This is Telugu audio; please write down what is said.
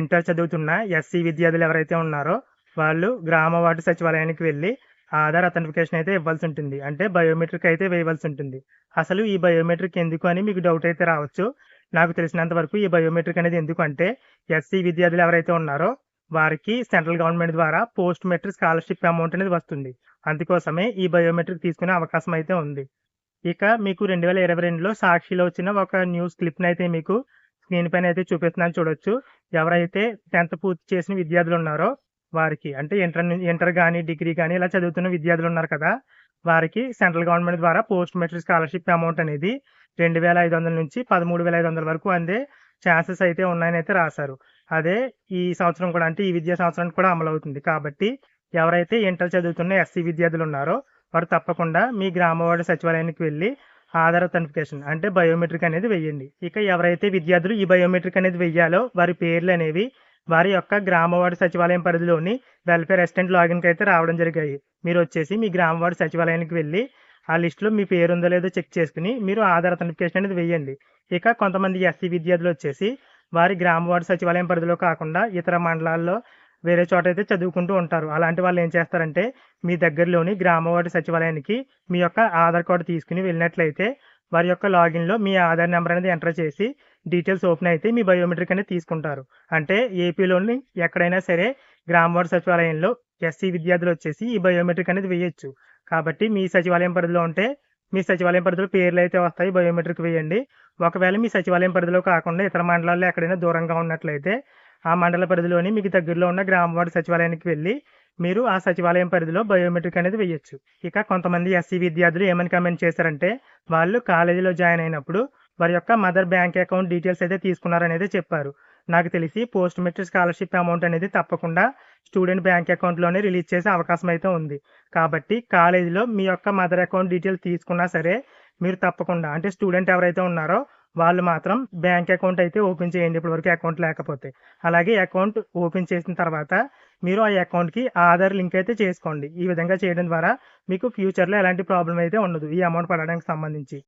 ఇంటర్ చదువుతున్న ఎస్సీ విద్యార్థులు ఎవరైతే ఉన్నారో వాళ్ళు గ్రామ వార్డు సచివాలయానికి వెళ్ళి ఆధార్ అథెంటిఫికేషన్ అయితే ఇవ్వాల్సి ఉంటుంది. అంటే బయోమెట్రిక్ అయితే వేయవలసి ఉంటుంది. అసలు ఈ బయోమెట్రిక్ ఎందుకు అని మీకు డౌట్ అయితే రావచ్చు. నాకు తెలిసినంత వరకు ఈ బయోమెట్రిక్ అనేది ఎందుకు అంటే ఎస్సీ విద్యార్థులు ఎవరైతే ఉన్నారో వారికి సెంట్రల్ గవర్నమెంట్ ద్వారా పోస్ట్ మెట్రిక్ స్కాలర్షిప్ అమౌంట్ అనేది వస్తుంది. అందుకోసమే ఈ బయోమెట్రిక్ తీసుకునే అవకాశం అయితే ఉంది. ఇక మీకు రెండు వేల ఇరవై రెండులో సాక్షిలో వచ్చిన ఒక న్యూస్ క్లిప్ని అయితే మీకు స్క్రీన్ పైన అయితే చూపిస్తున్నాను చూడొచ్చు. ఎవరైతే టెన్త్ పూర్తి చేసిన విద్యార్థులు ఉన్నారో వారికి అంటే ఇంటర్ ఇంటర్ కానీ డిగ్రీ కానీ ఇలా చదువుతున్న విద్యార్థులు ఉన్నారు కదా వారికి సెంట్రల్ గవర్నమెంట్ ద్వారా పోస్ట్ మెట్రిక్ స్కాలర్షిప్ అమౌంట్ అనేది రెండు వేల ఐదు వందల నుంచి పదమూడు వేల ఐదు వందల వరకు అందే ఛాన్సెస్ అయితే ఉన్నాయని అయితే రాశారు. అదే ఈ సంవత్సరం కూడా అంటే ఈ విద్యా సంవత్సరానికి కూడా అమలు అవుతుంది. కాబట్టి ఎవరైతే ఇంటర్ చదువుతున్న ఎస్సీ విద్యార్థులు ఉన్నారో వారు తప్పకుండా మీ గ్రామవాడ సచివాలయానికి వెళ్ళి ఆధార్ అథెంటిఫికేషన్ అంటే బయోమెట్రిక్ అనేది వెయ్యండి. ఇక ఎవరైతే విద్యార్థులు ఈ బయోమెట్రిక్ అనేది వెయ్యాలో వారి పేర్లు అనేవి వారి యొక్క గ్రామవార్డు సచివాలయం పరిధిలోని వెల్ఫేర్ అసిస్టెంట్ లాగిన్కి అయితే రావడం జరిగాయి. మీరు వచ్చేసి మీ గ్రామవార్డు సచివాలయానికి వెళ్ళి ఆ లిస్టులో మీ పేరు ఉందో లేదో చెక్ చేసుకుని మీరు ఆధార్ అథెంటిఫికేషన్ అనేది వెయ్యండి. ఇక కొంతమంది ఎస్సీ విద్యార్థులు వచ్చేసి వారి గ్రామవార్డు సచివాలయం పరిధిలో కాకుండా ఇతర మండలాల్లో వేరే చోట అయితే చదువుకుంటూ ఉంటారు. అలాంటి వాళ్ళు ఏం చేస్తారంటే మీ దగ్గరలోని గ్రామవార్డు సచివాలయానికి మీ యొక్క ఆధార్ కార్డు తీసుకుని వెళ్ళినట్లయితే వారి యొక్క లాగిన్లో మీ ఆధార్ నెంబర్ అనేది ఎంటర్ చేసి డీటెయిల్స్ ఓపెన్ అయితే మీ బయోమెట్రిక్ అనేది తీసుకుంటారు. అంటే ఏపీలోని ఎక్కడైనా సరే గ్రామవార్డు సచివాలయంలో ఎస్సీ విద్యార్థులు వచ్చేసి ఈ బయోమెట్రిక్ అనేది వేయొచ్చు. కాబట్టి మీ సచివాలయం పరిధిలో ఉంటే మీ సచివాలయం పరిధిలో పేర్లు అయితే వస్తాయి బయోమెట్రిక్ వేయండి. ఒకవేళ మీ సచివాలయం పరిధిలో కాకుండా ఇతర మండలాల్లో ఎక్కడైనా దూరంగా ఉన్నట్లయితే ఆ మండల పరిధిలోని మీకు దగ్గరలో ఉన్న గ్రామ వార్డు సచివాలయానికి వెళ్ళి మీరు ఆ సచివాలయం పరిధిలో బయోమెట్రిక్ అనేది వేయొచ్చు. ఇక కొంతమంది ఎస్సీ విద్యార్థులు ఏమని కమెంట్ చేశారంటే వాళ్ళు కాలేజీలో జాయిన్ అయినప్పుడు వారి యొక్క మదర్ బ్యాంక్ అకౌంట్ డీటెయిల్స్ అయితే తీసుకున్నారనేది చెప్పారు. నాకు తెలిసి పోస్ట్ మెట్రిక్ స్కాలర్షిప్ అమౌంట్ అనేది తప్పకుండా స్టూడెంట్ బ్యాంక్ అకౌంట్లోనే రిలీజ్ చేసే అవకాశం అయితే ఉంది. కాబట్టి కాలేజీలో మీ యొక్క మదర్ అకౌంట్ డీటెయిల్స్ తీసుకున్నా సరే మీరు తప్పకుండా అంటే స్టూడెంట్ ఎవరైతే ఉన్నారో వాళ్ళు మాత్రం బ్యాంక్ అకౌంట్ అయితే ఓపెన్ చేయండి ఇప్పటివరకు అకౌంట్ లేకపోతే. అలాగే అకౌంట్ ఓపెన్ చేసిన తర్వాత మీరు ఆ అకౌంట్కి ఆధార్ లింక్ అయితే చేసుకోండి. ఈ విధంగా చేయడం ద్వారా మీకు ఫ్యూచర్లో ఎలాంటి ప్రాబ్లం అయితే ఉండదు. ఈ అమౌంట్ పడడానికి సంబంధించి.